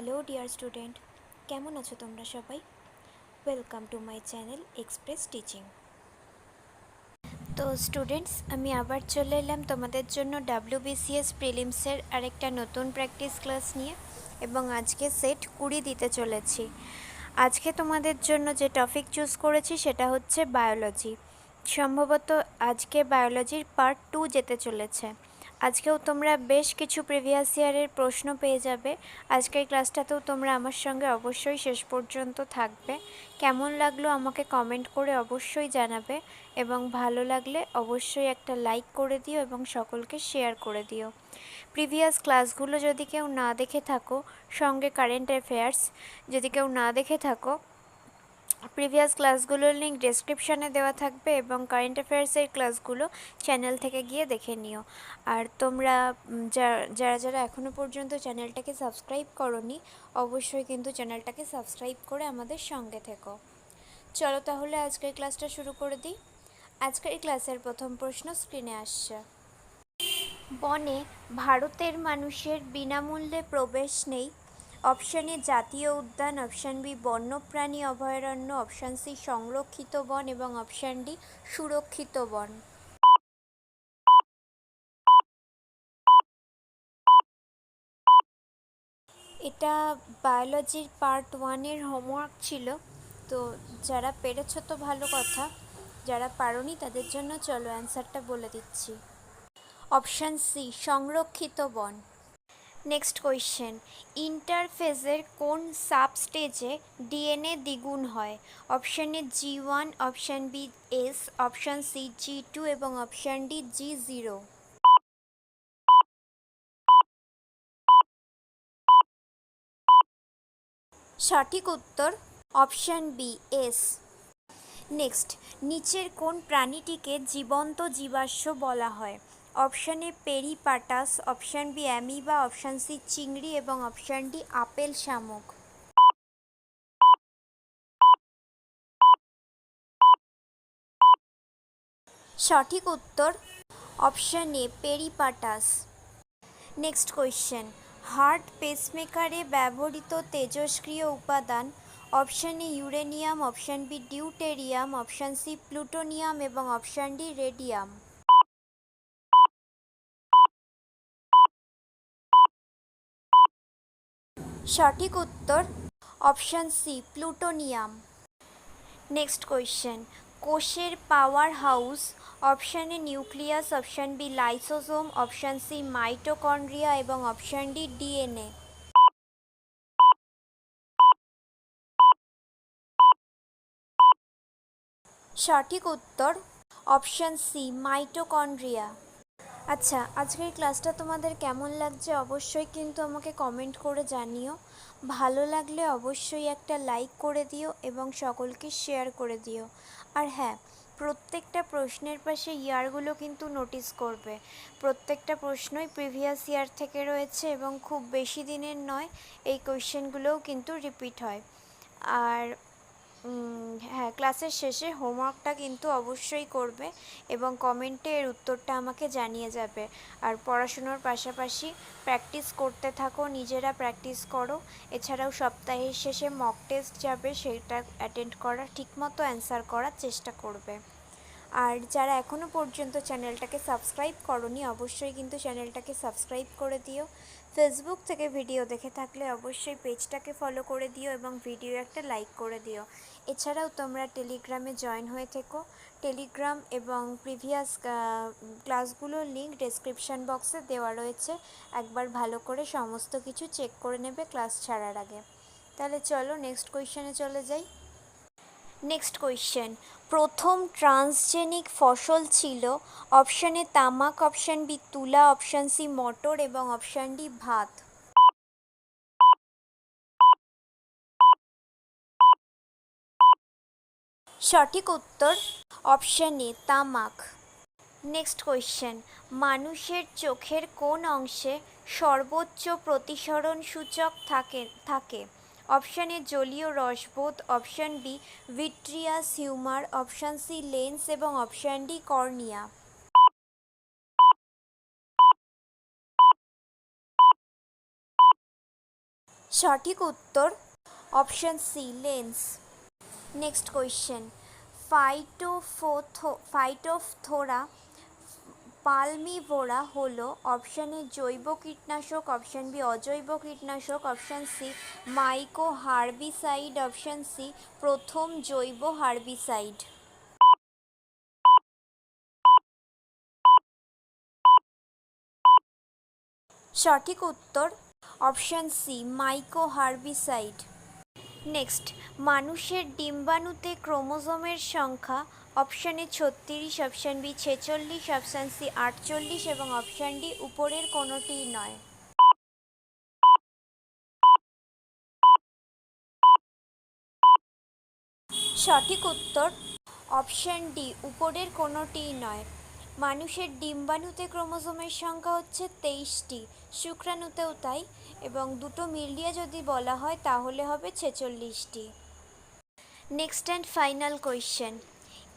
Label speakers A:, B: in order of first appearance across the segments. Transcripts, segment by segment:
A: Hello dear student, কেমন আছো তোমরা সবাই? Welcome to my channel express teaching তো স্টুডেন্টস, আমি আবার চলে এলাম তোমাদের জন্য ডাব্লিউবিসিএস প্রিলিমসের আরেকটা নতুন প্র্যাকটিস ক্লাস নিয়ে এবং আজকে সেট কুড়ি দিতে চলেছি। আজকে তোমাদের জন্য যে টপিক চুজ করেছি সেটা হচ্ছে বায়োলজি সম্ভবত আজকে বায়োলজির পার্ট টু যেতে চলেছে। আজকেও তোমরা বেশ কিছু প্রিভিয়াস ইয়ারের প্রশ্ন পেয়ে যাবে। আজকের ক্লাসটাতেও তোমরা আমার সঙ্গে অবশ্যই শেষ পর্যন্ত থাকবে। কেমন লাগল আমাকে কমেন্ট করে অবশ্যই জানাবে এবং ভালো লাগলে অবশ্যই একটা লাইক করে দিও এবং সকলকে শেয়ার করে দিও। প্রিভিয়াস ক্লাসগুলো যদি কেউ না দেখে থাকো, সঙ্গে কারেন্ট অ্যাফেয়ার্স যদি কেউ না দেখে থাকো প্রিভিয়াস ক্লাসগুলোর লিঙ্ক ডেসক্রিপশানে দেওয়া থাকবে এবং কারেন্ট অ্যাফেয়ার্সের ক্লাসগুলো চ্যানেল থেকে গিয়ে দেখে নিও। আর তোমরা যারা যারা এখনও পর্যন্ত চ্যানেলটাকে সাবস্ক্রাইব করনি, অবশ্যই কিন্তু চ্যানেলটাকে সাবস্ক্রাইব করে আমাদের সঙ্গে থেকো। চলো তাহলে আজকের ক্লাসটা শুরু করে দিই। আজকের ক্লাসের প্রথম প্রশ্ন স্ক্রিনে আসছে। বনে ভারতের মানুষের বিনামূল্যে প্রবেশ নেই অপশান এ জাতীয় উদ্যান অপশান বি বন্যপ্রাণী অভয়ারণ্য অপশান সি সংরক্ষিত বন এবং অপশান ডি সুরক্ষিত বন এটা বায়োলজির পার্ট ওয়ানের হোমওয়ার্ক ছিল। তো যারা পেরেছ তো ভালো কথা, যারা পারোনি তাদের জন্য চলো অ্যান্সারটা বলে দিচ্ছি। অপশান সি সংরক্ষিত বন নেক্সট কোয়েশ্চেন ইন্টারফেজের কোন সাব স্টেজে ডিএনএ দ্বিগুণ হয়? Option A G one option B S option C G two এবং অপশান ডি জি জিরো সঠিক উত্তর অপশান বি এস নেক্সট নিচের কোন প্রাণীটিকে জীবন্ত জীবাশ্ম বলা হয়? Option A peripatus option B amoeba, option C চিংড়ি এবং অপশান ডি আপেল শামুক। সঠিক উত্তর option A peripatus next question, heart পেসমেকারে ব্যবহৃত তেজস্ক্রিয় উপাদান, option A uranium, option B deuterium, option C plutonium এবং অপশান ডি রেডিয়াম। সঠিক উত্তর, option C plutonium. Next question কোষের power house option nucleus, option B lysosome option C mitochondria এবং option D DNA. সঠিক উত্তর, অপশান সি মাইটোকন্ড্রিয়া। আচ্ছা আজকের ক্লাসটা তোমাদের কেমন লাগছে অবশ্যই কিন্তু আমাকে কমেন্ট করে জানিও। ভালো লাগলে অবশ্যই একটা লাইক করে দিও এবং সকলকে শেয়ার করে দিও। আর হ্যাঁ প্রত্যেকটা প্রশ্নের পাশে ইয়ারগুলো কিন্তু নোটিস করবে। প্রত্যেকটা প্রশ্নই প্রিভিয়াস ইয়ার থেকে রয়েছে এবং খুব বেশি দিনের নয়, এই কোয়েশ্চেনগুলোও কিন্তু রিপিট হয়। আর হ্যাঁ ক্লাসের শেষে হোমওয়ার্কটা কিন্তু অবশ্যই করবে এবং কমেন্টে এর উত্তরটা আমাকে জানিয়ে যাবে। আর পড়াশুনোর পাশাপাশি প্র্যাকটিস করতে থাকো, নিজেরা প্র্যাকটিস করো। এছাড়াও সপ্তাহের শেষে মক টেস্ট যাবে, সেটা অ্যাটেন্ড করা, ঠিকমতো অ্যান্সার করার চেষ্টা করবে। আর যারা এখনও পর্যন্ত চ্যানেলটাকে সাবস্ক্রাইব করনি, অবশ্যই কিন্তু চ্যানেলটাকে সাবস্ক্রাইব করে দিও। ফেসবুক থেকে ভিডিও দেখে থাকলে অবশ্যই পেজটাকে ফলো করে দিও এবং ভিডিও একটা লাইক করে দিও। এছাড়াও তোমরা টেলিগ্রামে জয়েন হয়ে থেকো। টেলিগ্রাম এবং প্রিভিয়াস ক্লাসগুলোর লিঙ্ক ডেসক্রিপশান বক্সে দেওয়া রয়েছে। একবার ভালো করে সমস্ত কিছু চেক করে নেবে ক্লাস ছাড়ার আগে। তাহলে চলো নেক্সট কোয়েশ্চেনে চলে যাই। নেক্সট কোয়েশ্চেন প্রথম ট্রান্সজেনিক ফসল ছিল অপশান তামাক অপশান বি তুলা অপশান সি মটর এবং অপশান ডি ভাত। সঠিক উত্তর অপশান এ তামাক। নেক্সট কোয়েশ্চেন মানুষের চোখের কোন অংশে সর্বোচ্চ প্রতিসরণ সূচক থাকে থাকে? অপশান এ জলীয় রসবোধ, option B vitreous humour, option C lens এবং অপশান ডি কর্নিয়া। সঠিক উত্তর option C lens. Next question. ফাইটোফোথো phytophthora palmivora হলো অপশন এ জৈব কীটনাশক অপশন বি অজৈব কীটনাশক option C myco herbicide option C প্রথম জৈব হার্বিসাইড সঠিক উত্তর option C myco herbicide next মানুষের ডিম্বাণুতে ক্রোমোজোমের সংখ্যা অপশন এ ছত্রিশ, অপশন বি ছেচল্লিশ, অপশন সি আটচল্লিশ এবং অপশান ডি উপরের কোনোটিই নয়। সঠিক উত্তর অপশন ডি উপরের কোনোটিই নয়। মানুষের ডিম্বাণুতে ক্রোমোজোমের সংখ্যা হচ্ছে তেইশটি, শুক্রাণুতেও তাই এবং দুটো মিলিয়ে যদি বলা হয় তাহলে হবে ছেচল্লিশটি। Next and final question.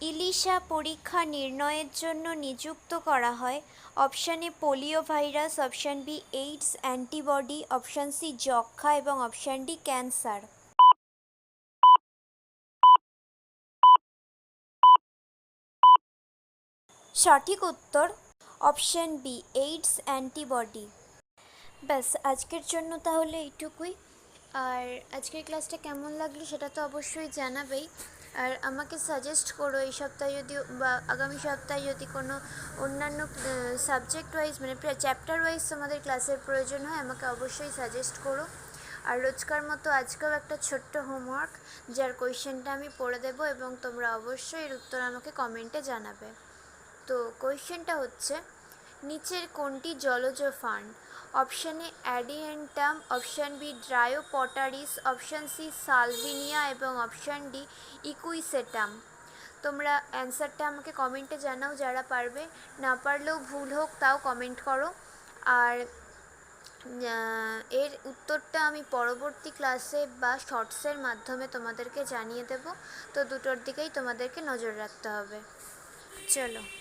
A: ELISA পরীক্ষা নির্ণয়ের জন্য নিযুক্ত করা হয়। Option A polio virus, option B AIDS, antibody, option C যক্ষা এবং অপশান ডি ক্যান্সার। সঠিক উত্তর অপশন বি এইডস, অ্যান্টিবডি। ব্যাস, আজকের জন্য তাহলে এইটুকুই। আর আজকের ক্লাসটা কেমন লাগল সেটা তো অবশ্যই জানাবেই। আর আমাকে সাজেস্ট করো এই সপ্তাহে যদি বা আগামী সপ্তাহে যদি কোনো অন্যান্য সাবজেক্ট ওয়াইজ মানে চ্যাপ্টার ওয়াইজ তোমাদের ক্লাসের প্রয়োজন হয়, আমাকে অবশ্যই সাজেস্ট করো। আর রোজকার মতো আজকেও একটা ছোট্ট হোমওয়ার্ক যার কোয়েশ্চেনটা আমি পড়ে দেবো এবং তোমরা অবশ্যই এর উত্তর আমাকে কমেন্টে জানাবে। তো কোয়েশ্চেনটা হচ্ছে, নিচের কোনটি জলজ fund option A adiantum option B dryopteris option C salvinia এবং অপশান ডি ইকুইসেটাম তোমরা অ্যান্সারটা আমাকে কমেন্টে জানাও যারা পারবে না পারলেও ভুল হোক তাও কমেন্ট করো আর এর উত্তরটা আমি পরবর্তী ক্লাসে বা শর্টসের মাধ্যমে তোমাদেরকে জানিয়ে দেব তো দুটোর দিকেই তোমাদেরকে নজর রাখতে হবে চলো